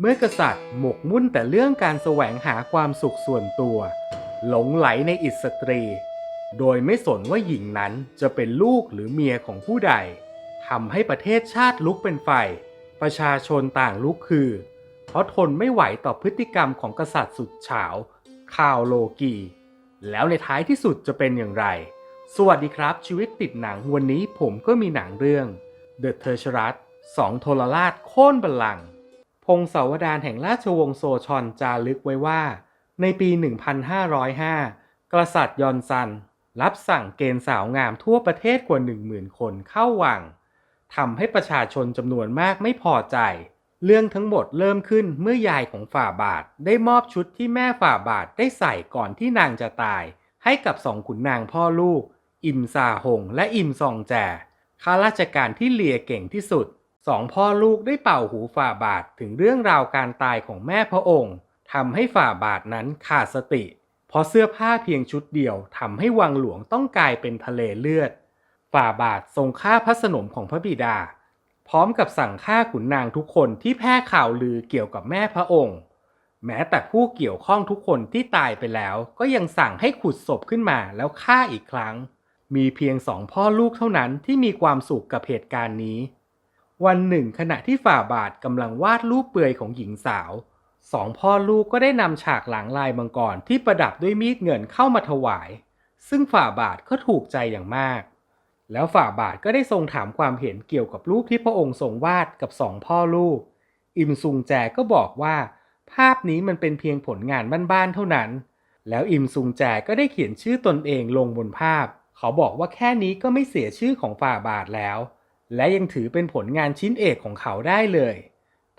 เมื่อกษัตริย์หมกมุ่นแต่เรื่องการแสวงหาความสุขส่วนตัว หลงไหลในอิสตรี โดยไม่สนว่าหญิงนั้นจะเป็นลูกหรือเมียของผู้ใดทำให้ประเทศชาติลุกเป็นไฟ ประชาชนต่างลุกคือ เพราะทนไม่ไหวต่อพฤติกรรมของกษัตริย์สุดเฉาคาวโลกี แล้วในท้ายที่สุดจะเป็นอย่างไร สวัสดีครับชีวิตติดหนังวันนี้ผมก็มีหนังเรื่อง The t e r c h r a t สองโทรราชโค่นบัลลังก์ พงศาวดารแห่งราชวงศ์โซชอนจารึกไว้ว่า ในปี 1505 กษัตริย์ยอนซัน รับสั่งเกณฑ์สาวงามทั่วประเทศกว่า 10,000 คนเข้าวังทำให้ประชาชนจำนวนมากไม่พอใจ เรื่องทั้งหมดเริ่มขึ้นเมื่อยายของฝ่าบาทได้มอบชุดที่แม่ฝ่าบาทได้ใส่ก่อนที่นางจะตาย ให้กับสองขุนนางพ่อลูก อิมซาหง และอิมซองแจข้าราชการที่เลียเก่งที่สุด สองพ่อลูกได้เป่าหูฝ่าบาทถึงเรื่องราวการตายของแม่พระองค์ทำให้ฝ่าบาทนั้นขาดสติ เพราะเสื้อผ้าเพียงชุดเดียวทำให้วังหลวงต้องกลายเป็นทะเลเลือด ฝ่าบาททรงฆ่าพระสนมของพระบิดา พร้อมกับสั่งฆ่าขุนนางทุกคนที่แพร่ข่าวลือเกี่ยวกับแม่พระองค์ แม้แต่ผู้เกี่ยวข้องทุกคนที่ตายไปแล้วก็ยังสั่งให้ขุดศพขึ้นมาแล้วฆ่าอีกครั้ง มีเพียงสองพ่อลูกเท่านั้นที่มีความสุขกับเหตุการณ์นี้ วันหนึ่งขณะที่ฝ่าบาทกำลังวาดรูปเปลือยของหญิงสาว สองพ่อลูกก็ได้นำฉากหลังลายมังกรที่ประดับด้วยมีดเงินเข้ามาถวาย ซึ่งฝ่าบาทก็ถูกใจอย่างมาก แล้วฝ่าบาทก็ได้ทรงถามความเห็นเกี่ยวกับรูปที่พระองค์ทรงวาดกับสองพ่อลูก อิมซุงแจก็บอกว่า ภาพนี้มันเป็นเพียงผลงานบ้านๆเท่านั้น แล้วอิมซุงแจก็ได้เขียนชื่อตนเองลงบนภาพ เขาบอกว่าแค่นี้ก็ไม่เสียชื่อของฝ่าบาทแล้ว และยังถือเป็นผลงานชิ้นเอกของเขาได้เลย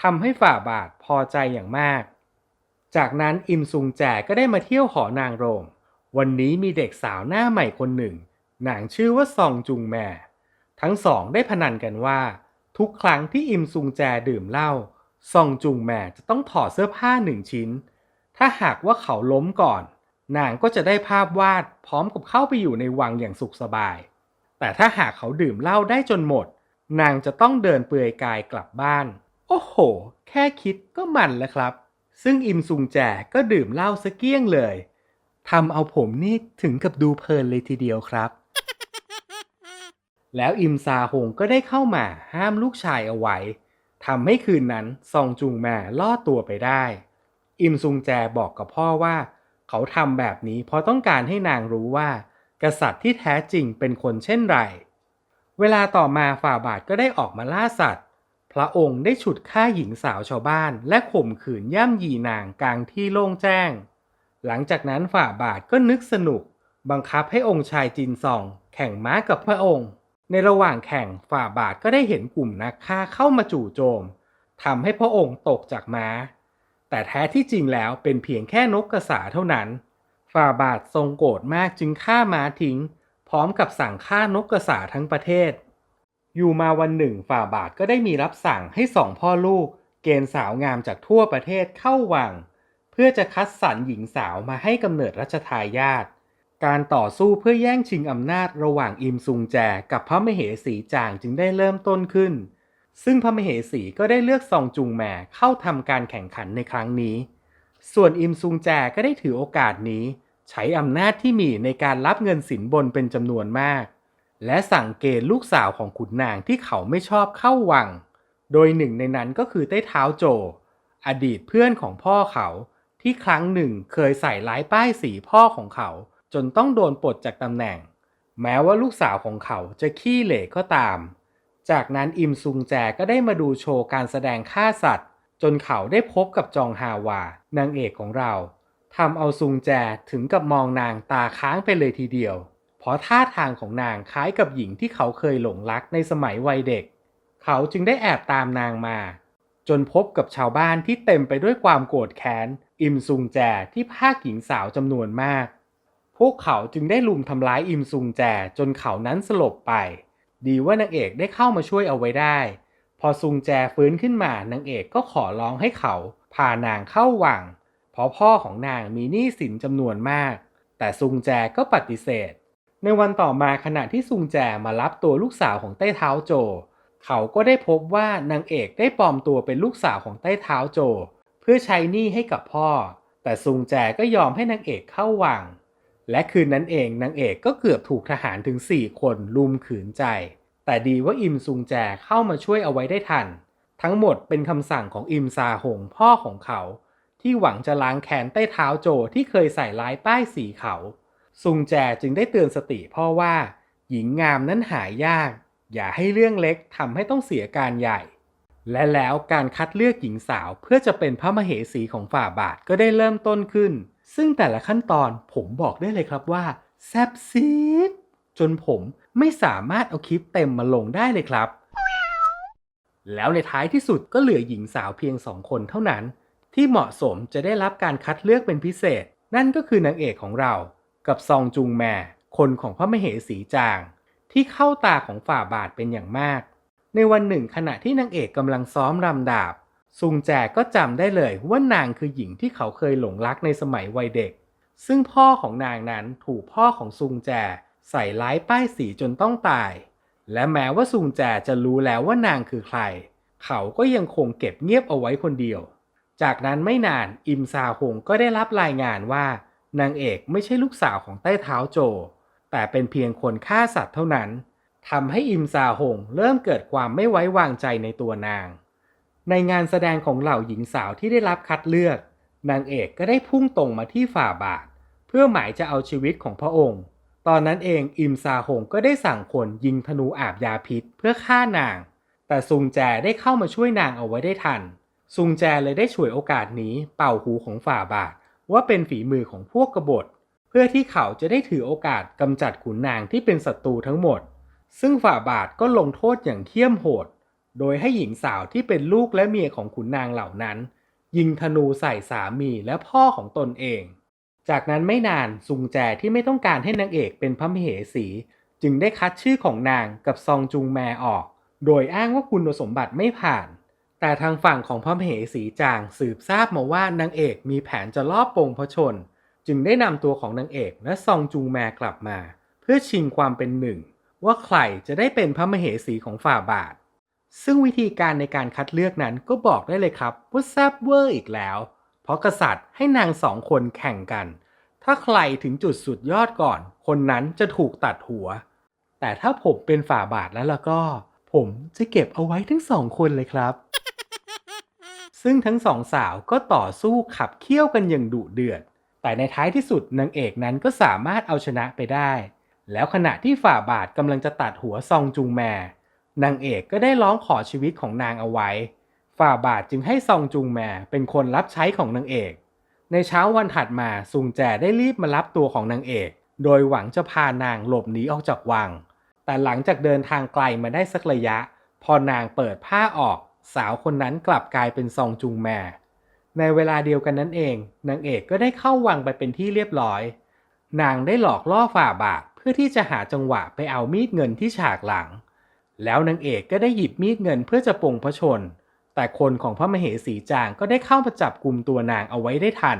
ทำให้ฝ่าบาทพอใจอย่างมาก จากนั้นอิมซุงแจก็ได้มาเที่ยวหอนางโรง วันนี้มีเด็กสาวหน้าใหม่คนหนึ่ง นางชื่อว่าซองจุงแม่ ทั้งสองได้พนันกันว่า ทุกครั้งที่อิมซุงแจดื่มเหล้าซองจุงแม่จะต้องถอดเสื้อผ้าหนึ่งชิ้น ถ้าหากว่าเขาล้มก่อน นางก็จะได้ภาพวาดพร้อมกับเข้าไปอยู่ในวังอย่างสุขสบาย แต่ถ้าหากเขาดื่มเหล้าได้จนหมด นางจะต้องเดินเปลือยกายกลับบ้าน โอ้โห แค่คิดก็มันแล้วครับ ซึ่งอิมซุงแจก็ดื่มเหล้าสเกี้ยงเลยทำเอาผมนี่ถึงกับดูเพลินเลยทีเดียวครับ แล้วอิมซาฮงก็ได้เข้ามาห้ามลูกชายเอาไว้ทำให้คืนนั้นซองจุงแม่ล่อตัวไปได้ อิมซุงแจบอกกับพ่อว่า เขาทำแบบนี้เพราะต้องการให้นางรู้ว่า กษัตริย์ที่แท้จริงเป็นคนเช่นไร เวลาต่อมาฝ่าบาทก็ได้ออกมาล่าสัตว์ พระองค์ได้ฉุดฆ่าหญิงสาวชาวบ้าน และข่มขืนย่ำยีนางกลางที่โล่งแจ้ง หลังจากนั้นฝ่าบาทก็นึกสนุก บังคับให้องค์ชายจินซอง แข่งม้ากับพระองค์ ในระหว่างแข่งฝ่าบาทก็ได้เห็นกลุ่มนักฆ่าเข้ามาจู่โจมทำให้พระองค์ตกจากม้า แต่แท้ที่จริงแล้วเป็นเพียงแค่นกกระสาเท่านั้น ฝ่าบาททรงโกรธมากจึงฆ่าม้าทิ้ง ร้อมกับสั่งฆ่านกกระสาทั้งประเทศ อยู่มาวันหนึ่งฝ่าบาทก็ได้มีรับสั่งให้สองพ่อลูก เกณฑ์สาวงามจากทั่วประเทศเข้าวัง เพื่อจะคัดสรรหญิงสาวมาให้กำเนิดรัชทายาทการต่อสู้เพื่อแย่งชิงอำนาจระหว่างอิมซุงแจกับพระมเหสีจางจึงได้เริ่มต้นขึ้น ซึ่งพระมเหสีก็ได้เลือกซองจุงแหม่เข้าทำการแข่งขันในครั้งนี้ ส่วนอิมซุงแจก็ได้ถือโอกาสนี้ ใช้อำนาจที่มีในการรับเงินสินบนเป็นจำนวนมาก และสั่งเกณฑ์ลูกสาวของขุนนางที่เขาไม่ชอบเข้าวัง โดยหนึ่งในนั้นก็คือใต้เท้าโจ อดีตเพื่อนของพ่อเขาที่ครั้งหนึ่งเคยใส่ร้ายป้ายสีพ่อของเขา จนต้องโดนปลดจากตำแหน่ง แม้ว่าลูกสาวของเขาจะขี้เหร่ก็ตาม จากนั้นอิมซุงแจก็ได้มาดูโชว์การแสดงฆ่าสัตว์ จนเขาได้พบกับจองฮาวานางเอกของเรา ทำเอาซุงแจถึงกับมองนางตาค้างไปเลยทีเดียว เพราะท่าทางของนางคล้ายกับหญิงที่เขาเคยหลงรักในสมัยวัยเด็ก เขาจึงได้แอบตามนางมา จนพบกับชาวบ้านที่เต็มไปด้วยความโกรธแค้น อิมซุงแจที่พากหญิงสาวจำนวนมาก พวกเขาจึงได้ลุมทำร้ายอิมซุงแจจนเขานั้นสลบไป ดีว่านางเอกได้เข้ามาช่วยเอาไว้ได้ พอซุงแจฟื้นขึ้นมานางเอกก็ขอร้องให้เขาพานางเข้าวัง เพราะพ่อของนางมีหนี้สินจำนวนมาก แต่ซุงแจก็ปฏิเสธ ในวันต่อมาขณะที่ซุงแจมารับตัวลูกสาวของใต้เท้าโจ เขาก็ได้พบว่านางเอกได้ปลอมตัวเป็นลูกสาวของใต้เท้าโจ เพื่อใช้หนี้ให้กับพ่อ แต่ซุงแจก็ยอมให้นางเอกเข้าวัง และคืนนั้นเองนางเอกก็เกือบถูกทหารถึง 4 คนลุมขืนใจ แต่ดีว่าอิมซุงแจเข้ามาช่วยเอาไว้ได้ทัน ทั้งหมดเป็นคำสั่งของอิมซาหงพ่อของเขา ที่หวังจะล้างแค้นใต้เท้าโจที่เคยใส่ร้ายป้ายสีเขา ซุงแจจึงได้เตือนสติพ่อว่า หญิงงามนั้นหายาก อย่าให้เรื่องเล็กทำให้ต้องเสียการใหญ่ และแล้วการคัดเลือกหญิงสาวเพื่อจะเป็นพระมเหสีของฝ่าบาทก็ได้เริ่มต้นขึ้น ซึ่งแต่ละขั้นตอนผมบอกได้เลยครับว่าแซบซีดจนผมไม่สามารถเอาคลิปเต็มมาลงได้เลยครับ แล้วในท้ายที่สุดก็เหลือหญิงสาวเพียงสองคนเท่านั้น ที่เหมาะสมจะได้รับการคัดเลือกเป็นพิเศษ นั่นก็คือนางเอกของเรา กับซองจุงแม่คนของพระมเหสีจาง ที่เข้าตาของฝ่าบาทเป็นอย่างมาก ในวันหนึ่งขณะที่นางเอกกำลังซ้อมรำดาบซุงแจก็จำได้เลยว่านางคือหญิงที่เขาเคยหลงรักในสมัยวัยเด็ก ซึ่งพ่อของนางนั้นถูกพ่อของซุงแจใส่ร้ายป้ายสีจนต้องตาย และแม้ว่าซุงแจจะรู้แล้วว่านางคือใคร เขาก็ยังคงเก็บเงียบเอาไว้คนเดียว จากนั้นไม่นานอิมซาฮงก็ได้รับรายงานว่านางเอกไม่ใช่ลูกสาวของใต้เท้าโจ แต่เป็นเพียงคนฆ่าสัตว์เท่านั้นทำให้อิมซาฮงเริ่มเกิดความไม่ไว้วางใจในตัวนาง ในงานแสดงของเหล่าหญิงสาวที่ได้รับคัดเลือก นางเอกก็ได้พุ่งตรงมาที่ฝ่าบาท เพื่อหมายจะเอาชีวิตของพระองค์ ตอนนั้นเองอิมซาฮงก็ได้สั่งคนยิงธนูอาบยาพิษเพื่อฆ่านาง แต่ซุงแจได้เข้ามาช่วยนางเอาไว้ได้ทัน ซุงแจเลยได้ฉวยโอกาสนี้เป่าหูของฝ่าบาท ว่าเป็นฝีมือของพวกกบฏ เพื่อที่เขาจะได้ถือโอกาสกำจัดขุนนางที่เป็นศัตรูทั้งหมด ซึ่งฝ่าบาทก็ลงโทษอย่างเที่ยมโหด โดยให้หญิงสาวที่เป็นลูกและเมียของขุนนางเหล่านั้น ยิงธนูใส่สามีและพ่อของตนเอง จากนั้นไม่นานซุงแจที่ไม่ต้องการให้นางเอกเป็นพระมเหสี จึงได้คัดชื่อของนางกับซองจุงแมออก โดยอ้างว่าคุณสมบัติไม่ผ่าน แต่ทางฝั่งของพระมเหสีจางสืบทราบมาว่านางเอกมีแผนจะลอบปงพระชน จึงได้นำตัวของนางเอกและซองจุงแมกลับมา เพื่อชิงความเป็นหนึ่ง ว่าใครจะได้เป็นพระมเหสีของฝ่าบาท ซึ่งวิธีการในการคัดเลือกนั้นก็บอกได้เลยครับว่าแซบเวอร์อีกแล้ว เพราะกษัตริย์ให้นางสองคนแข่งกัน ถ้าใครถึงจุดสุดยอดก่อน คนนั้นจะถูกตัดหัว แต่ถ้าผมเป็นฝ่าบาทแล้วล่ะก็ ผมจะเก็บเอาไว้ทั้งสองคนเลยครับ ซึ่งทั้งสองสาวก็ต่อสู้ขับเคี่ยวกันอย่างดุเดือด แต่ในท้ายที่สุดนางเอกนั้นก็สามารถเอาชนะไปได้ แล้วขณะที่ฝ่าบาทกำลังจะตัดหัวซองจุงแมนางเอกก็ได้ร้องขอชีวิตของนางเอาไว้ ฝ่าบาทจึงให้ซองจุงแมเป็นคนรับใช้ของนางเอก ในเช้าวันถัดมาซุงแจได้รีบมารับตัวของนางเอก โดยหวังจะพานางหลบหนีออกจากวัง แต่หลังจากเดินทางไกลมาได้สักระยะ พอนางเปิดผ้าออก สาวคนนั้นกลับกลายเป็นซองจุงแมในเวลาเดียวกันนั้นเองนางเอกก็ได้เข้าวังไปเป็นที่เรียบร้อย นางได้หลอกล่อฝ่าบาทเพื่อที่จะหาจังหวะไปเอามีดเงินที่ฉากหลัง แล้วนางเอกก็ได้หยิบมีดเงินเพื่อจะปงพระชน แต่คนของพระมเหสีจางก็ได้เข้ามาจับกลุ่มตัวนางเอาไว้ได้ทัน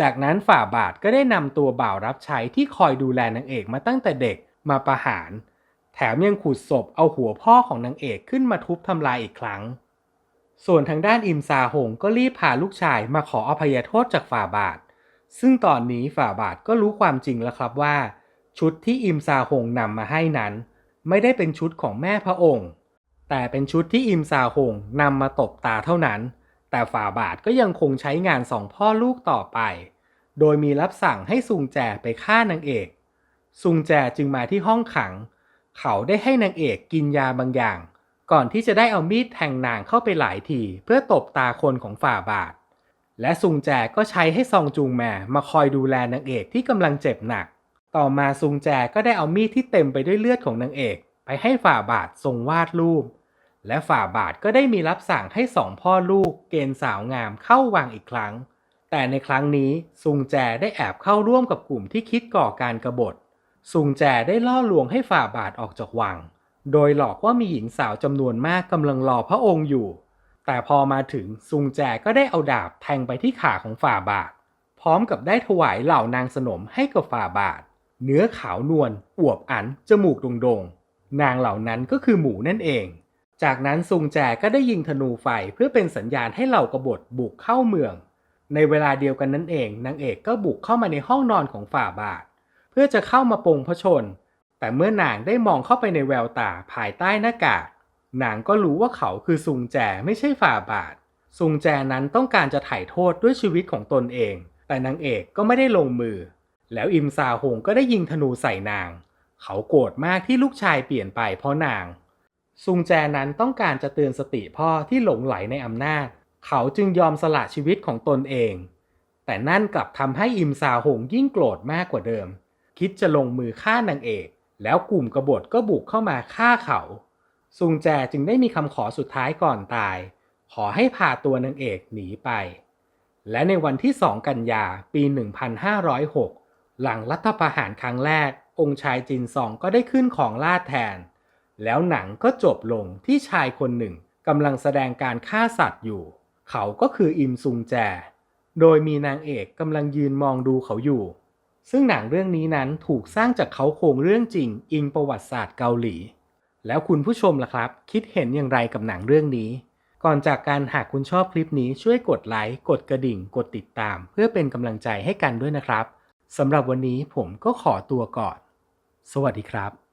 จากนั้นฝ่าบาทก็ได้นำตัวบ่าวรับใช้ที่คอยดูแลนางเอกมาตั้งแต่เด็กมาประหาร แถมยังขุดศพเอาหัวพ่อของนางเอกขึ้นมาทุบทำลายอีกครั้ง ส่วนทางด้านอิมซาหงก็รีบพาลูกชายมาขออภัยโทษจากฝ่าบาท ซึ่งตอนนี้ฝ่าบาทก็รู้ความจริงแล้วครับว่า ชุดที่อิมซาหงนำมาให้นั้น ไม่ได้เป็นชุดของแม่พระองค์ แต่เป็นชุดที่อิมซาหงนำมาตบตาเท่านั้น แต่ฝ่าบาทก็ยังคงใช้งานสองพ่อลูกต่อไป โดยมีรับสั่งให้ซุงแจไปฆ่านางเอก ซุงแจจึงมาที่ห้องขัง เขาได้ให้นางเอกกินยาบางอย่าง ก่อนที่จะได้เอามีดแทงนางเข้าไปหลายทีเพื่อตบตาคนของฝ่าบาท และซุงแจก็ใช้ให้ซองจุงแม่มาคอยดูแลนางเอกที่กำลังเจ็บหนัก ต่อมาซุงแจก็ได้เอามีดที่เต็มไปด้วยเลือดของนางเอก ไปให้ฝ่าบาททรงวาดรูป และฝ่าบาทก็ได้มีรับสั่งให้สองพ่อลูกเกณฑ์สาวงามเข้าวังอีกครั้ง แต่ในครั้งนี้ซุงแจได้แอบเข้าร่วมกับกลุ่มที่คิดก่อการกบฏซุงแจได้ล่อลวงให้ฝ่าบาทออกจากวัง โดยหลอกว่ามีหญิงสาวจำนวนมากกำลังรอพระองค์อยู่ แต่พอมาถึงซุงแจก็ได้เอาดาบแทงไปที่ขาของฝ่าบาท พร้อมกับได้ถวายเหล่านางสนมให้กับฝ่าบาท เนื้อขาวนวลอวบอันจมูกโด่งๆนางเหล่านั้นก็คือหมูนั่นเอง จากนั้นซุงแจก็ได้ยิงธนูไฟเพื่อเป็นสัญญาณให้เหล่ากบฏบุกเข้าเมือง ในเวลาเดียวกันนั่นเองนางเอกก็บุกเข้ามาในห้องนอนของฝ่าบาท เพื่อจะเข้ามาปงพระชน แต่เมื่อนางได้มองเข้าไปในแววตาภายใต้หน้ากาก นางก็รู้ว่าเขาคือซุงแจไม่ใช่ฝ่าบาท ซุงแจนั้นต้องการจะไถ่โทษด้วยชีวิตของตนเอง แต่นางเอกก็ไม่ได้ลงมือ แล้วอิมซาฮงก็ได้ยิงธนูใส่นาง เขาโกรธมากที่ลูกชายเปลี่ยนไปเพราะนาง ซุงแจนั้นต้องการจะเตือนสติพ่อที่หลงไหลในอำนาจ เขาจึงยอมสละชีวิตของตนเอง แต่นั่นกลับทำให้อิมซาฮงยิ่งโกรธมากกว่าเดิม คิดจะลงมือฆ่านางเอก แล้วกลุ่มกบฏก็บุกเข้ามาฆ่าเขา ซุงแจจึงได้มีคำขอสุดท้ายก่อนตาย ขอให้พาตัวนางเอกหนีไป และในวันที่ 2 กันยาปี 1506 หลังรัฐประหารครั้งแรก องค์ชายจินซองก็ได้ขึ้นของราชย์แทน แล้วหนังก็จบลงที่ชายคนหนึ่งกำลังแสดงการฆ่าสัตว์อยู่ เขาก็คืออิมซุงแจ โดยมีนางเอกกำลังยืนมองดูเขาอยู่ ซึ่งหนังเรื่องนี้นั้นถูกสร้างจากเขาโครงเรื่องจริง อิงประวัติศาสตร์เกาหลี แล้วคุณผู้ชมล่ะครับ คิดเห็นอย่างไรกับหนังเรื่องนี้ ก่อนจากการหากคุณชอบคลิปนี้ช่วยกดไลค์กดกระดิ่ง กดติดตาม เพื่อเป็นกำลังใจให้กันด้วยนะครับสำหรับวันนี้ผมก็ขอตัวก่อน สวัสดีครับ